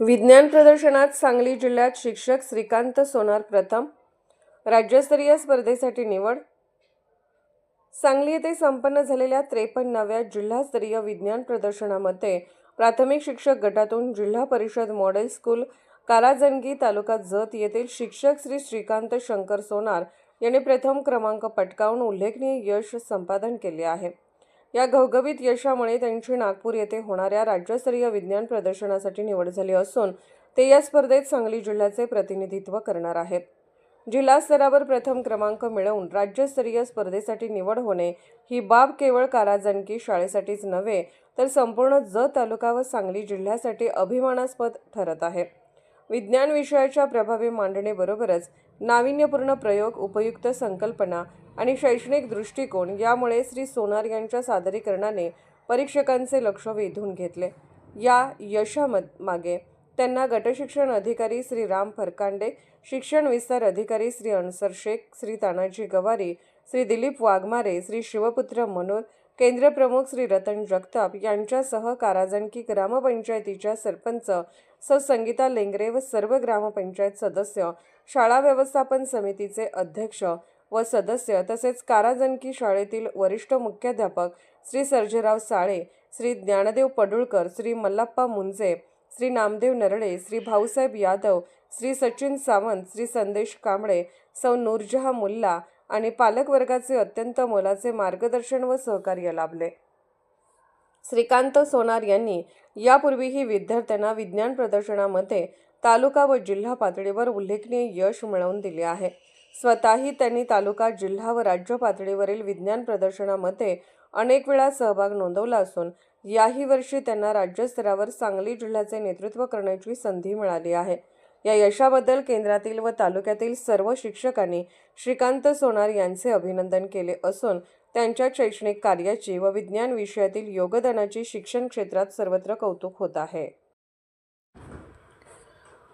विज्ञान प्रदर्शनात सांगली जिल्ह्यात शिक्षक श्रीकांत सोनार प्रथम राज्यस्तरीय स्पर्धेसाठी निवड. सांगली येथे संपन्न झालेल्या त्रेपन्नाव्या जिल्हास्तरीय विज्ञान प्रदर्शनामध्ये प्राथमिक शिक्षक गटातून जिल्हा परिषद मॉडेल स्कूल कालाजनगी तालुका जत येथील शिक्षक श्री श्रीकांत शंकर सोनार यांनी प्रथम क्रमांक पटकावून उल्लेखनीय यश संपादन केले आहे. या घवघवीत यशामुळे त्यांची नागपूर येथे होणाऱ्या राज्यस्तरीय विज्ञान प्रदर्शनासाठी निवड झाली असून ते या स्पर्धेत सांगली जिल्ह्याचे प्रतिनिधित्व करणार आहेत. जिल्हा स्तरावर प्रथम क्रमांक मिळवून राज्यस्तरीय स्पर्धेसाठी निवड होणे ही बाब केवळ काराजणकी शाळेसाठीच नव्हे तर संपूर्ण जत तालुका व सांगली जिल्ह्यासाठी अभिमानास्पद ठरत आहे. विज्ञान विषयाच्या प्रभावी मांडणीबरोबरच नाविन्यपूर्ण प्रयोग उपयुक्त संकल्पना आणि शैक्षणिक दृष्टिकोन यामुळे श्री सोनार यांच्या सादरीकरणाने परीक्षकांचे लक्ष वेधून घेतले. या यशामागे त्यांना गटशिक्षण अधिकारी श्री राम फरकांडे शिक्षण विस्तार अधिकारी श्री अनसर शेख श्री तानाजी गवारी श्री दिलीप वाघमारे श्री शिवपुत्र मनोर केंद्रप्रमुख श्री रतन जगताप यांच्यासह काराजणकी ग्रामपंचायतीच्या सरपंच सौ संगीता लेंगरे व सर्व ग्रामपंचायत सदस्य शाळा व्यवस्थापन समितीचे अध्यक्ष व सदस्य तसेच काराजनकी शाळेतील वरिष्ठ मुख्याध्यापक श्री सर्जेराव साळे श्री ज्ञानदेव पडुळकर श्री मल्लाप्पा मुंजे श्री नामदेव नरळे श्री भाऊसाहेब यादव श्री सचिन सावंत श्री संदेश कांबळे सौ नूरजहा मुल्ला आणि पालकवर्गाचे अत्यंत मोलाचे मार्गदर्शन व सहकार्य लाभले. श्रीकांत सोनार यांनी यापूर्वीही विद्यार्थ्यांना विज्ञान प्रदर्शनामध्ये तालुका व जिल्हा पातळीवर उल्लेखनीय यश मिळवून दिले आहे. स्वतःही त्यांनी तालुका जिल्हा व राज्य पातळीवरील विज्ञान प्रदर्शनामध्ये अनेक वेळा सहभाग नोंदवला असून याही वर्षी त्यांना राज्यस्तरावर सांगली जिल्ह्याचे नेतृत्व करण्याची संधी मिळाली आहे. या यशाबद्दल केंद्रातील व तालुक्यातील सर्व शिक्षकांनी श्रीकांत सोनार यांचे अभिनंदन केले असून त्यांच्या शैक्षणिक कार्याची व विज्ञान विषयातील योगदानाची शिक्षण क्षेत्रात सर्वत्र कौतुक होत आहे.